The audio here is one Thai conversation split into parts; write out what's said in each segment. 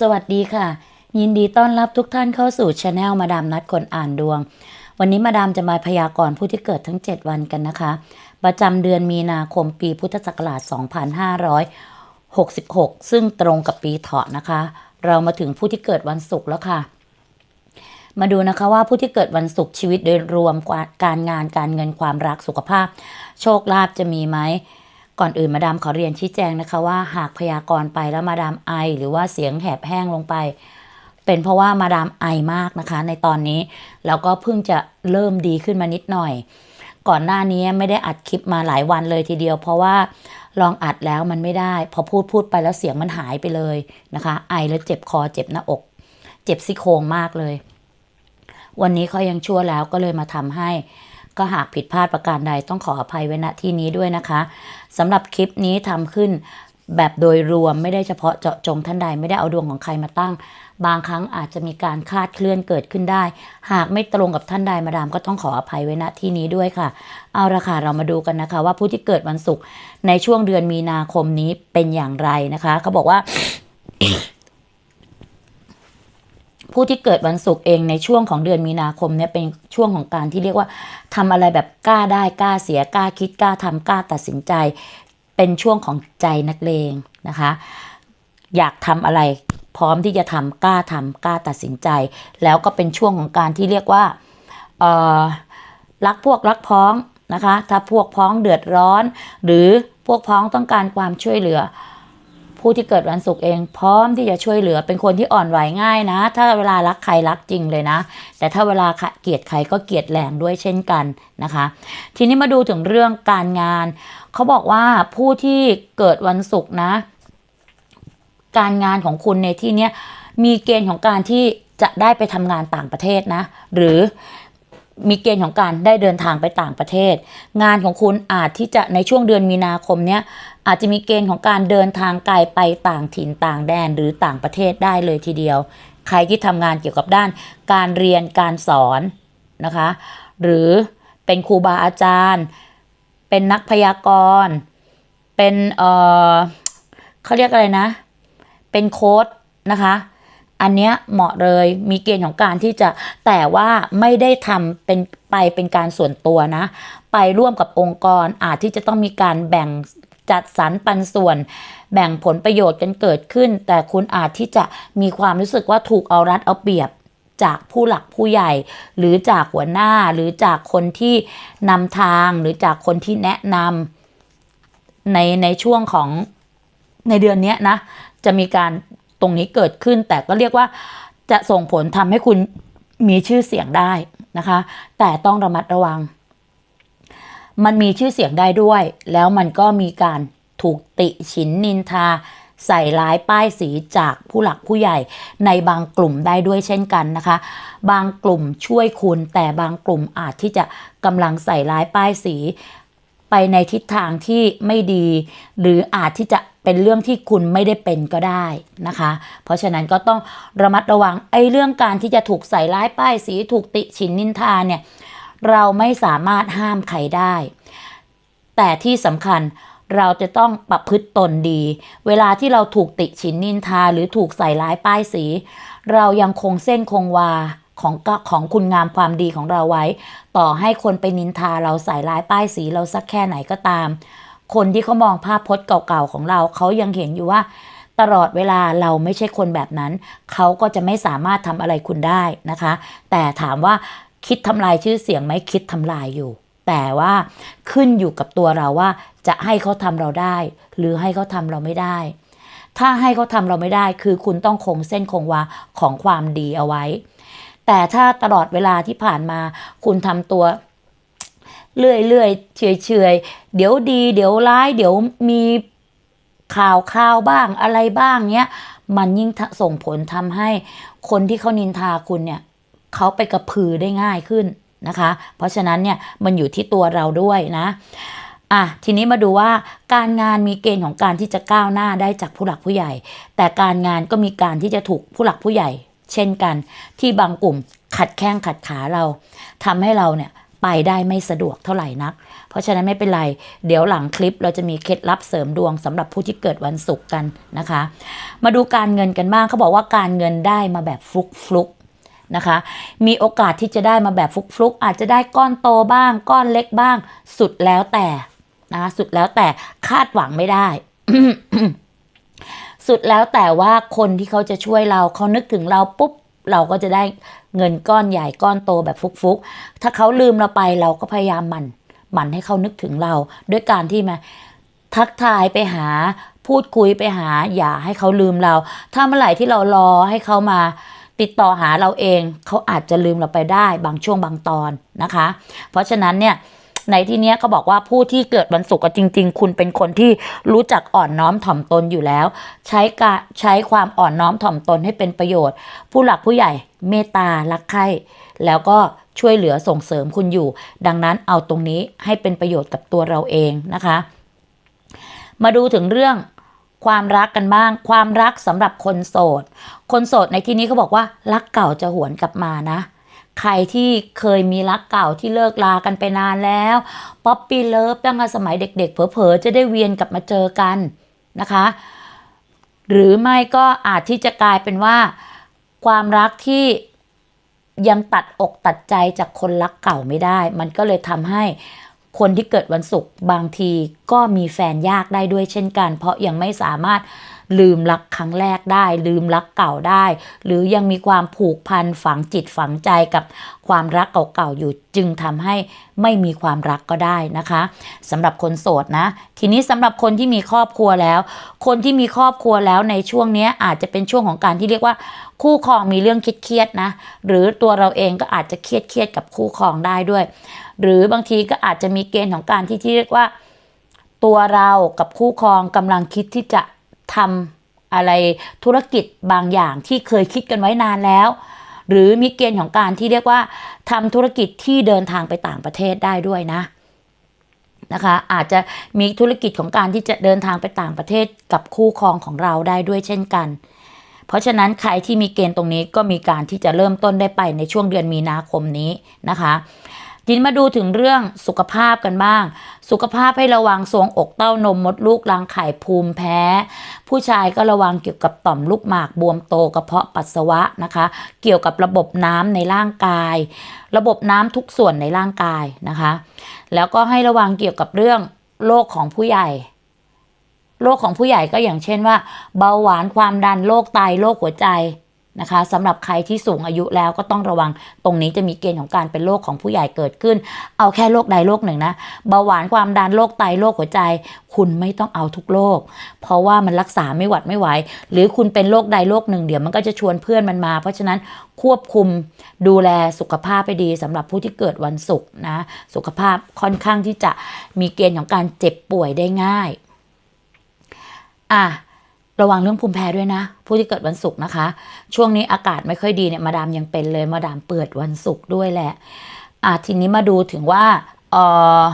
สวัสดีค่ะ ยินดีต้อนรับทุกท่านเข้าสู่ช anel มาดามนัดคนอ่านดวง วันนี้มาดามจะมาพยากรณ์ผู้ที่เกิดทั้ง 7 วันกันนะคะ ประจำเดือนมีนาคมปีพุทธศักราช 2566 ซึ่งตรงกับปีเถาะนะคะ เรามาถึงผู้ที่เกิดวันศุกร์แล้วค่ะ มาดูนะคะว่าผู้ที่เกิดวันศุกร์ชีวิตโดยรวมการงานการเงินความรักสุขภาพ โชคลาภจะมีไหม ก่อนอื่นมาดามขอเรียนชี้แจงนะคะว่าหากพยากรณ์ไปแล้วมาดามไอ หรือว่าเสียงแหบแห้งลงไป เป็นเพราะว่ามาดามไอมากนะคะ ในตอนนี้แล้วก็เพิ่งจะเริ่มดีขึ้นมานิดหน่อย ก่อนหน้านี้ไม่ได้อัดคลิปมาหลายวันเลยทีเดียว เพราะว่าลองอัดแล้วมันไม่ได้ พอพูดพูดไปแล้วเสียงมันหายไปเลยนะคะ ไอแล้วเจ็บคอเจ็บหน้าอก เจ็บซี่โครงมากเลย วันนี้เขายังชั่วแล้วก็เลยมาทำให้ ก็หากผิดพลาดประการใดต้องขออภัยไว้ณที่นี้ด้วยนะคะสำหรับคลิปนี้ทำขึ้นแบบโดยรวมไม่ได้เฉพาะเจาะจงท่านใดไม่ได้เอาดวงของใครมาตั้ง บางครั้งอาจจะมีการคาดเคลื่อนเกิดขึ้นได้ หากไม่ตรงกับท่านใดมาดามก็ต้องขออภัยไว้ณที่นี้ด้วยค่ะ เอาละค่ะเรามาดูกันนะคะ ว่าผู้ที่เกิดวันศุกร์ในช่วงเดือนมีนาคมนี้เป็นอย่างไรนะคะเขาบอกว่า ผู้ที่เกิดวันศุกร์เองในช่วงของเดือนมีนาคมเนี่ยเป็นช่วงของการที่เรียกว่าทำอะไรแบบกล้าได้กล้าเสียกล้าคิดกล้าทำกล้าตัดสินใจ เป็นช่วงของใจนักเลงนะคะ อยากทำอะไรพร้อมที่จะทำกล้าทำกล้าตัดสินใจ แล้วก็เป็นช่วงของการที่เรียกว่าเออรักพวกรักพ้องนะคะ ถ้าพวกพ้องเดือดร้อน หรือพวกพ้องต้องการความช่วยเหลือ ผู้ที่เกิดวันศุกร์เองพร้อมที่จะช่วยเหลือเป็นคนที่อ่อนไหวง่ายนะ ถ้าเวลารักใครรักจริงเลยนะ แต่ถ้าเวลาเกลียดใครก็เกลียดแรงด้วยเช่นกันนะคะ ทีนี้มาดูถึงเรื่องการงาน เขาบอกว่าผู้ที่เกิดวันศุกร์นะ การงานของคุณในที่เนี้ยมีเกณฑ์ของการที่จะได้ไปทำงานต่างประเทศนะ หรือ มีเกณฑ์ของการได้เดินทางไปต่างประเทศ งานของคุณอาจที่จะในช่วงเดือนมีนาคมเนี้ยอาจจะมีเกณฑ์ของการเดินทางไกลไปต่างถิ่นต่างแดนหรือต่างประเทศได้เลยทีเดียว ใครที่ทำงานเกี่ยวกับด้านการเรียนการสอนนะคะ หรือเป็นครูบาอาจารย์ เป็นนักพยากรณ์เป็นเออเขาเรียกอะไรนะ เป็นโค้ดนะคะ อันเนี้ยเหมาะเลยมีเกณฑ์ของการที่จะแต่ว่าไม่ได้ทำเป็นไปเป็นการส่วนตัวนะ ไปร่วมกับองค์กรอาจที่จะต้องมีการแบ่งจัดสรรปันส่วน แบ่งผลประโยชน์กันเกิดขึ้น แต่คุณอาจที่จะมีความรู้สึกว่าถูกเอารัดเอาเปรียบจากผู้หลักผู้ใหญ่ หรือจากหัวหน้าหรือจากคนที่นำทางหรือจากคนที่แนะนำในในช่วงของในเดือนเนี้ยนะ จะมีการ ตรงนี้เกิดขึ้น แต่ก็เรียกว่าจะส่งผลทำให้คุณมีชื่อเสียงได้นะคะ แต่ต้องระมัดระวัง มันมีชื่อเสียงได้ด้วย แล้วมันก็มีการถูกติฉินนินทา ใส่ร้ายป้ายสีจากผู้หลักผู้ใหญ่ ในบางกลุ่มได้ด้วยเช่นกันนะคะ บางกลุ่มช่วยคุณ แต่บางกลุ่มอาจที่จะกำลังใส่ร้ายป้ายสี ไปในทิศทางที่ไม่ดี หรืออาจที่จะ เป็นเรื่องที่คุณไม่ได้เป็นก็ได้นะคะ เพราะฉะนั้นก็ต้องระมัดระวังไอ้เรื่องการที่จะถูกใส่ร้ายป้ายสีถูกติฉินนินทาเนี่ยเราไม่สามารถห้ามใครได้ แต่ที่สำคัญเราจะต้องประพฤติตนดี เวลาที่เราถูกติฉินนินทาหรือถูกใส่ร้ายป้ายสี เรายังคงเส้นคงวาของของคุณงามความดีของเราไว้ ต่อให้คนไปนินทาเราใส่ร้ายป้ายสีเราสักแค่ไหนก็ตาม คนที่เขามองภาพพจน์เก่าๆของเราเขายังเห็นอยู่ว่าตลอดเวลาเราไม่ใช่คนแบบนั้น เขาก็จะไม่สามารถทำอะไรคุณได้นะคะ แต่ถามว่าคิดทำลายชื่อเสียงไหมคิดทำลายอยู่ แต่ว่าขึ้นอยู่กับตัวเราว่า จะให้เขาทำเราได้ หรือให้เขาทำเราไม่ได้ ถ้าให้เขาทำเราไม่ได้ คือคุณต้องคงเส้นคงวาของความดีเอาไว้ แต่ถ้าตลอดเวลาที่ผ่านมา คุณทำตัว เรื่อยเรื่อยเฉยเฉยเดี๋ยวดี เดี๋ยวร้าย เดี๋ยวมีข่าวข่าวบ้างอะไรบ้างเนี้ย มันยิ่งส่งผลทำให้คนที่เขานินทาคุณเนี่ยเขาไปกระพือได้ง่ายขึ้นนะคะ เพราะฉะนั้นเนี่ยมันอยู่ที่ตัวเราด้วยนะอะทีนี้มาดูว่าการงานมีเกณฑ์ของการที่จะก้าวหน้าได้จากผู้หลักผู้ใหญ่ แต่การงานก็มีการที่จะถูกผู้หลักผู้ใหญ่ เช่นกัน ที่บางกลุ่มขัดแข้งขัดขาเราทำให้เราเนี่ย ไปได้ไม่สะดวกเท่าไหร่นัก เพราะฉะนั้นไม่เป็นไร เดี๋ยวหลังคลิปเราจะมีเคล็ดลับเสริมดวงสำหรับผู้ที่เกิดวันศุกร์กันนะคะ มาดูการเงินกันบ้างเขาบอกว่าการเงินได้มาแบบฟลุกฟลุกนะคะ มีโอกาสที่จะได้มาแบบฟลุกฟลุกๆ อาจจะได้ก้อนโตบ้าง ก้อนเล็กบ้าง สุดแล้วแต่นะสุดแล้วแต่คาดหวังไม่ได้ สุดแล้วแต่ว่าคนที่เขาจะช่วยเราเขานึกถึงเราปุ๊บเราก็จะได้ เงินก้อนใหญ่ก้อนโตแบบฟุกๆ ถ้าเขาลืมเราไปเราก็พยายามหมั่นหมั่นให้เขานึกถึงเรา ด้วยการที่มาทักทายไปหาพูดคุยไปหา อย่าให้เขาลืมเรา ถ้าเมื่อไหร่ที่เรารอให้เขามาติดต่อหาเราเอง เขาอาจจะลืมเราไปได้บางช่วงบางตอนนะคะ เพราะฉะนั้นเนี่ย ในที่เนี้ยเขาบอกว่าผู้ที่เกิดวันศุกร์จริง ๆ คุณเป็นคนที่รู้จักอ่อนน้อมถ่อมตนอยู่แล้ว ใช้การใช้ความอ่อนน้อมถ่อมตนให้เป็นประโยชน์ ผู้หลักผู้ใหญ่เมตตารักใคร่แล้วก็ช่วยเหลือส่งเสริมคุณอยู่ ดังนั้นเอาตรงนี้ให้เป็นประโยชน์กับตัวเราเองนะคะ มาดูถึงเรื่องความรักกันบ้าง ความรักสำหรับคนโสด คนโสดในที่นี้เขาบอกว่ารักเก่าจะหวนกลับมานะ ใครที่เคยมีรักเก่าที่เลิกลากันไปนานแล้วป๊อปปี้เลิฟตั้งแต่สมัยเด็ก ๆ เผลอๆ จะได้เวียนกลับมาเจอกันนะคะ หรือไม่ก็อาจที่จะกลายเป็นว่า ความรักที่ยังตัดอกตัดใจจากคนรักเก่าไม่ได้ มันก็เลยทำให้คนที่เกิดวันศุกร์บางทีก็มีแฟนยากได้ด้วยเช่นกัน เพราะยังไม่สามารถ ลืมรักครั้งแรกได้ ลืมรักเก่าได้ หรือยังมีความผูกพันฝังจิตฝังใจกับความรักเก่าๆอยู่จึงทำให้ไม่มีความรักก็ได้นะคะสำหรับคนโสดนะ ทีนี้สำหรับคนที่มีครอบครัวแล้ว คนที่มีครอบครัวแล้วในช่วงนี้อาจจะเป็นช่วงของการที่เรียกว่าคู่ครองมีเรื่องเครียดๆนะ หรือตัวเราเองก็อาจจะเครียดๆกับคู่ครองได้ด้วย หรือบางทีก็อาจจะมีเกณฑ์ของการที่ที่เรียกว่า ตัวเรากับคู่ครองกำลังคิดที่จะ ทำอะไรธุรกิจบางอย่างที่เคยคิดกันไว้นานแล้ว หรือมีเกณฑ์ของการที่เรียกว่าทำธุรกิจที่เดินทางไปต่างประเทศได้ด้วยนะนะคะอาจจะมีธุรกิจของการที่จะเดินทางไปต่างประเทศกับคู่ครองของเราได้ด้วยเช่นกัน เพราะฉะนั้นใครที่มีเกณฑ์ตรงนี้ก็มีการที่จะเริ่มต้นได้ไปในช่วงเดือนมีนาคมนี้นะคะ ทีนี้มาดูถึงเรื่องสุขภาพกันบ้าง สุขภาพให้ระวังทรวงอกเต้านมมดลูกรังไข่ภูมิแพ้ ผู้ชายก็ระวังเกี่ยวกับต่อมลูกหมากบวมโตกระเพาะปัสสาวะนะคะ เกี่ยวกับระบบน้ำในร่างกาย ระบบน้ำทุกส่วนในร่างกายนะคะ แล้วก็ให้ระวังเกี่ยวกับเรื่องโรคของผู้ใหญ่โรคของผู้ใหญ่ก็อย่างเช่นว่า เบาหวานความดันโรคไตโรคหัวใจ นะคะสำหรับใครที่สูงอายุแล้วก็ต้องระวังตรงนี้จะมีเกณฑ์ของการเป็นโรคของผู้ใหญ่เกิดขึ้น เอาแค่โรคใดโรคหนึ่งนะเบาหวานความดันโรคไตโรคหัวใจ คุณไม่ต้องเอาทุกโรคเพราะว่ามันรักษาไม่หวัดไม่ไหวหรือคุณเป็นโรคใดโรคหนึ่งเดี๋ยวมันก็จะชวนเพื่อนมันมา เพราะฉะนั้นควบคุมดูแลสุขภาพให้ดีสำหรับผู้ที่เกิดวันศุกร์นะสุขภาพค่อนข้างที่จะมีเกณฑ์ของการเจ็บป่วยได้ง่ายอะ ระวังเรื่องภูมิแพ้ด้วยนะ ผู้ที่เกิดวันศุกร์นะคะ ช่วงนี้อากาศไม่ค่อยดีเนี่ยมาดามยังเป็นเลยมาดามเปิดวันศุกร์ด้วยแหละอะทีนี้มาดูถึงว่าเออ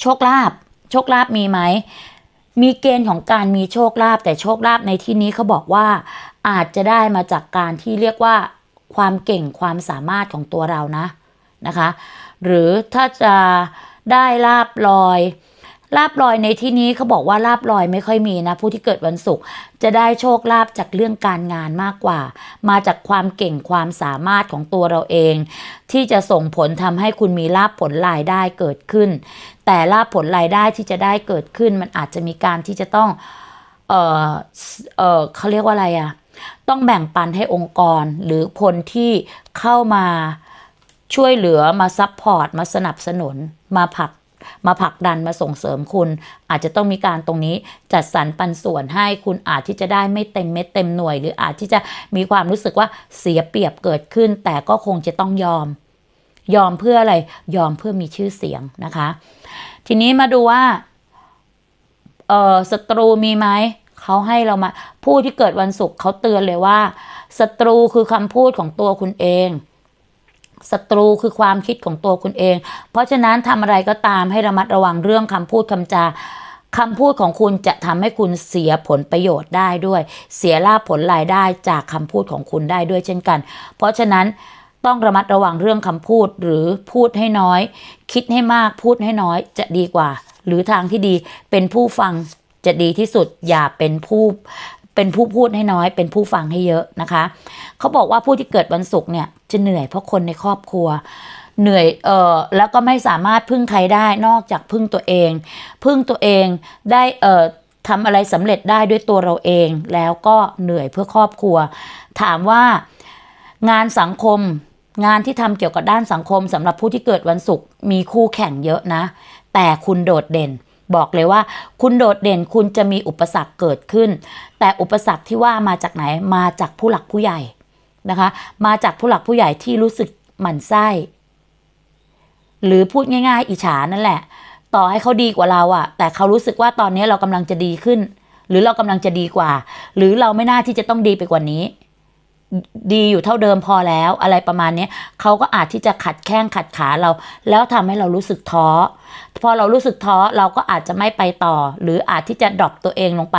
โชคลาภโชคลาภมีไหมมีเกณฑ์ของการมีโชคลาภแต่โชคลาภในที่นี้เขาบอกว่าอาจจะได้มาจากการที่เรียกว่าความเก่งความสามารถของตัวเรานะนะคะ หรือถ้าจะได้ลาบลอย ลาบลอยในที่นี้เขาบอกว่าลาบลอยไม่ค่อยมีนะ ผู้ที่เกิดวันศุกร์จะได้โชคลาภจากเรื่องการงานมากกว่า มาจากความเก่งความสามารถของตัวเราเอง ที่จะส่งผลทำให้คุณมีลาบผลรายได้เกิดขึ้น แต่ลาบผลรายได้ที่จะได้เกิดขึ้น มันอาจจะมีการที่จะต้องเออเออเขาเรียกว่าอะไรอะต้องแบ่งปันให้องค์กรหรือคนที่เข้ามาช่วยเหลือมาซัพพอร์ตมาสนับสนุนมาผลัก มาผลักดันมาส่งเสริมคุณ อาจจะต้องมีการตรงนี้จัดสรรปันส่วนให้คุณอาจที่จะได้ไม่เต็มเม็ดเต็มหน่วย หรืออาจที่จะมีความรู้สึกว่าเสียเปรียบเกิดขึ้น แต่ก็คงจะต้องยอม ยอมเพื่ออะไรยอมเพื่อมีชื่อเสียงนะคะ ทีนี้มาดูว่าเออศัตรูมีไหมเขาให้เรามาผู้ที่เกิดวันศุกร์เขาเตือนเลยว่าศัตรูคือคำพูดของตัวคุณเอง ศัตรูคือความคิดของตัวคุณเอง เพราะฉะนั้นทำอะไรก็ตามให้ระมัดระวังเรื่องคำพูดคำจาคำพูดของคุณจะทำให้คุณเสียผลประโยชน์ได้ด้วย เสียลาภผลรายได้จากคำพูดของคุณได้ด้วยเช่นกัน เพราะฉะนั้นต้องระมัดระวังเรื่องคำพูดหรือพูดให้น้อย คิดให้มากพูดให้น้อยจะดีกว่า หรือทางที่ดีเป็นผู้ฟังจะดีที่สุดอย่าเป็นผู้ เป็นผู้พูดให้น้อย เป็นผู้ฟังให้เยอะนะคะเขาบอกว่าผู้ที่เกิดวันศุกร์เนี่ยจะเหนื่อยเพราะคนในครอบครัว เหนื่อยเออแล้วก็ไม่สามารถพึ่งใครได้นอกจากพึ่งตัวเอง พึ่งตัวเองได้เออทำอะไรสำเร็จได้ด้วยตัวเราเอง แล้วก็เหนื่อยเพื่อครอบครัว ถามว่างานสังคมงานที่ทำเกี่ยวกับด้านสังคมสำหรับผู้ที่เกิดวันศุกร์มีคู่แข่งเยอะนะ แต่คุณโดดเด่น บอกเลยว่า คุณโดดเด่นคุณจะมีอุปสรรคเกิดขึ้น แต่อุปสรรคที่ว่ามาจากไหนมาจากผู้หลักผู้ใหญ่นะคะ มาจากผู้หลักผู้ใหญ่ที่รู้สึกหมั่นไส้ หรือพูดง่าย ๆ อิจฉานั่นแหละ ต่อให้เขาดีกว่าเราอะแต่เขารู้สึกว่าตอนนี้เรากำลังจะดีขึ้น หรือเรากำลังจะดีกว่า หรือเราไม่น่าที่จะต้องดีไปกว่านี้ ดีอยู่เท่าเดิมพอแล้วอะไรประมาณนี้เขาก็อาจที่จะขัดแข้งขัดขาเรา แล้วทำให้เรารู้สึกท้อพอเรารู้สึกท้อเราก็อาจจะไม่ไปต่อ หรืออาจที่จะดรอปตัวเองลงไป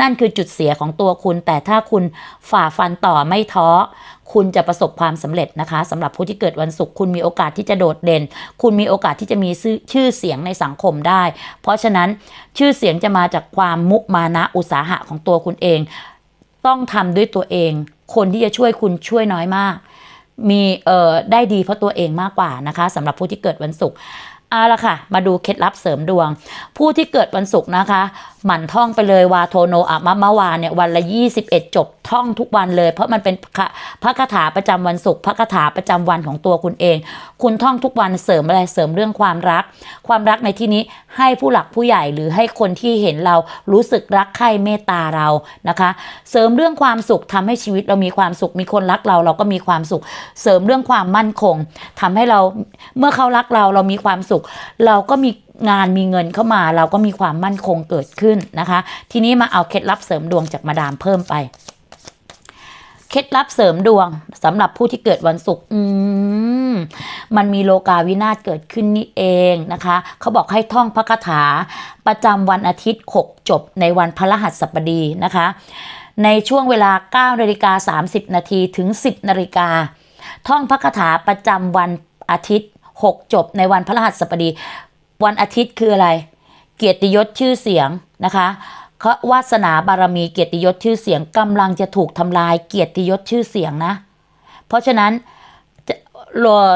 นั่นคือจุดเสียของตัวคุณ แต่ถ้าคุณฝ่าฟันต่อไม่ท้อ คุณจะประสบความสำเร็จนะคะสำหรับผู้ที่เกิดวันศุกร์คุณมีโอกาสที่จะโดดเด่น คุณมีโอกาสที่จะมีชื่อเสียงในสังคมได้ เพราะฉะนั้นชื่อเสียงจะมาจากความมุมานะอุตสาหะของตัวคุณเอง ต้องทำด้วยตัวเอง คนที่จะช่วยคุณช่วยน้อยมาก มีเอ่อได้ดีเพราะตัวเองมากกว่านะคะสำหรับผู้ที่เกิดวันศุกร์เอาละค่ะ มาดูเคล็ดลับเสริมดวง ผู้ที่เกิดวันศุกร์นะคะ หมั่นท่องไปเลยวาโทโนอะมะมะวาเนี่ยวันละ 21 จบ ท่องทุกวันเลย เพราะมันเป็นพระคาถาประจำวันศุกร์พระคาถาประจำวันของตัวคุณเอง คุณท่องทุกวันเสริมอะไรเสริมเรื่องความรัก ความรักในที่นี้ให้ผู้หลักผู้ใหญ่หรือให้คนที่เห็นเรารู้สึกรักใคร่เมตตาเรานะคะ เสริมเรื่องความสุขทำให้ชีวิตเรามีความสุข มีคนรักเราเราก็มีความสุข เสริมเรื่องความมั่นคงทำให้เราเมื่อเขารักเราเรามีความสุข เราก็มีงานมีเงินเข้ามา เราก็มีความมั่นคงเกิดขึ้นนะคะ ทีนี้มาเอาเคล็ดลับเสริมดวงจากมาดามเพิ่มไป เคล็ดลับเสริมดวงสำหรับผู้ที่เกิดวันศุกร์อืมมันมีโลกาวินาศเกิดขึ้นนี่เองนะคะ เขาบอกให้ท่องพระคาถา ประจำวันอาทิตย์ 6 จบในวันพฤหัสบดีนะคะ ในช่วงเวลา9นาฬิกา30 นาทีถึง 10นาฬิกาท่องพระคาถาประจำวันอาทิตย์ 6 จบในวันพฤหัสบดี วันอาทิตย์คืออะไร เกียรติยศชื่อเสียงนะคะ เขาวาสนาบารมีเกียรติยศชื่อเสียงกำลังจะถูกทำลายเกียรติยศชื่อเสียงนะ เพราะฉะนั้น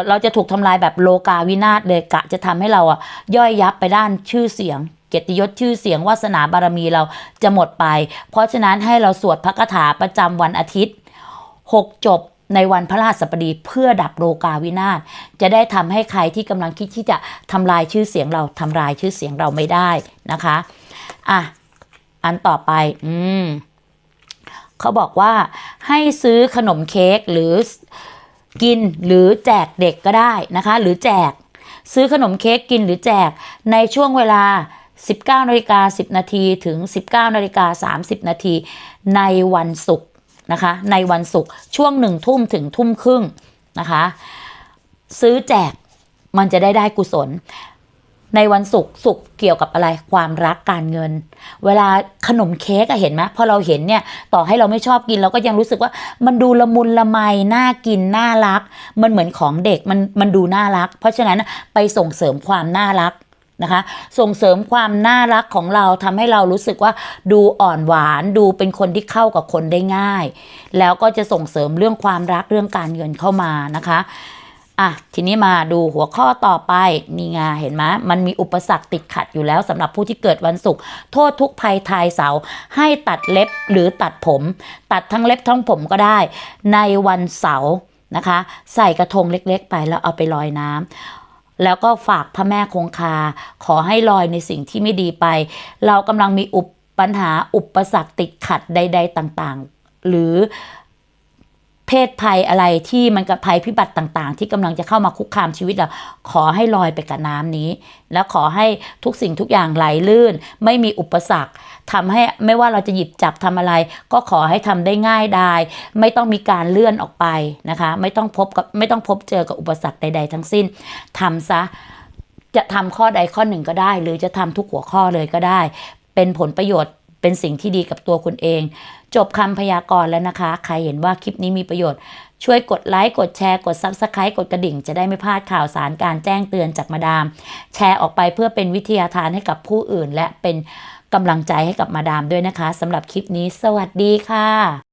เราจะถูกทำลายแบบโลกาวินาศเลยกะจะทำให้เราอะย่อยยับไปด้านชื่อเสียง เกียรติยศชื่อเสียงวาสนาบารมีเราจะหมดไป เพราะฉะนั้นให้เราสวดพระคาถาประจำวันอาทิตย์ 6 จบในวันพระราชบดีเพื่อดับโลกาวินาศจะได้ทำให้ใครที่กำลังคิดที่จะทำลายชื่อเสียงเราทำลายชื่อเสียงเราไม่ได้นะคะ อะ อันต่อไป อืมเขาบอกว่าให้ซื้อขนมเค้กหรือกินหรือแจกเด็กก็ได้นะคะ หรือแจก ซื้อขนมเค้กกินหรือแจกในช่วงเวลา 19นาฬิกา10 นาทีถึง 19นาฬิกา30 นาทีในวันศุกร์นะคะ ในวันศุกร์ช่วงหนึ่งทุ่มถึงทุ่มครึ่งนะคะ ซื้อแจกมันจะได้ได้กุศล ในวันศุกร์ศุกร์เกี่ยวกับอะไรความรักการเงิน เวลาขนมเค้กอะเห็นไหมพอเราเห็นเนี่ยต่อให้เราไม่ชอบกินเราก็ยังรู้สึกว่ามันดูละมุนละไมน่ากินน่ารัก มันเหมือนของเด็กมันมันดูน่ารัก เพราะฉะนั้นไปส่งเสริมความน่ารักนะคะส่งเสริมความน่ารักของเราทำให้เรารู้สึกว่าดูอ่อนหวานดูเป็นคนที่เข้ากับคนได้ง่าย แล้วก็จะส่งเสริมเรื่องความรักเรื่องการเงินเข้ามานะคะ อะทีนี้มาดูหัวข้อต่อไปนี่ไงเห็นไหมมันมีอุปสรรคติดขัดอยู่แล้วสำหรับผู้ที่เกิดวันศุกร์โทษทุกภัยทายเสาให้ตัดเล็บหรือตัดผม ตัดทั้งเล็บทั้งผมก็ได้ ในวันเสาร์นะคะ ใส่กระทงเล็กๆ ไปแล้วเอาไปลอยน้ำแล้วก็ฝากพระแม่คงคา ขอให้ลอยในสิ่งที่ไม่ดีไป เรากำลังมีอุปปัญหาอุปสรรคติดขัดใด ๆ ต่างๆ หรือ เพศภัยอะไรที่มันกับภัยพิบัติต่างๆ ที่กำลังจะเข้ามาคุกคามชีวิตเราขอให้ลอยไปกับน้ำนี้ แล้วขอให้ทุกสิ่งทุกอย่างไหลลื่น ไม่มีอุปสรรคทำให้ไม่ว่าเราจะหยิบจับทำอะไร ก็ขอให้ทำได้ง่ายดายไม่ต้องมีการเลื่อนออกไปนะคะ ไม่ต้องพบกับไม่ต้องพบเจอกับอุปสรรคใด ๆ ทั้งสิ้นทำซะจะทำข้อใดข้อหนึ่งก็ได้ หรือจะทำทุกหัวข้อเลยก็ได้ เป็นผลประโยชน์ เป็นสิ่งที่ดีกับตัวคุณเอง จบคำพยากรณ์แล้วนะคะ ใครเห็นว่าคลิปนี้มีประโยชน์ ช่วยกดไลค์ กดแชร์ กด Subscribe กดกระดิ่ง จะได้ไม่พลาดข่าวสารการแจ้งเตือนจากมาดาม แชร์ออกไปเพื่อเป็นวิทยาทานให้กับผู้อื่น และเป็นกำลังใจให้กับมาดามด้วยนะคะสำหรับคลิปนี้ สวัสดีค่ะ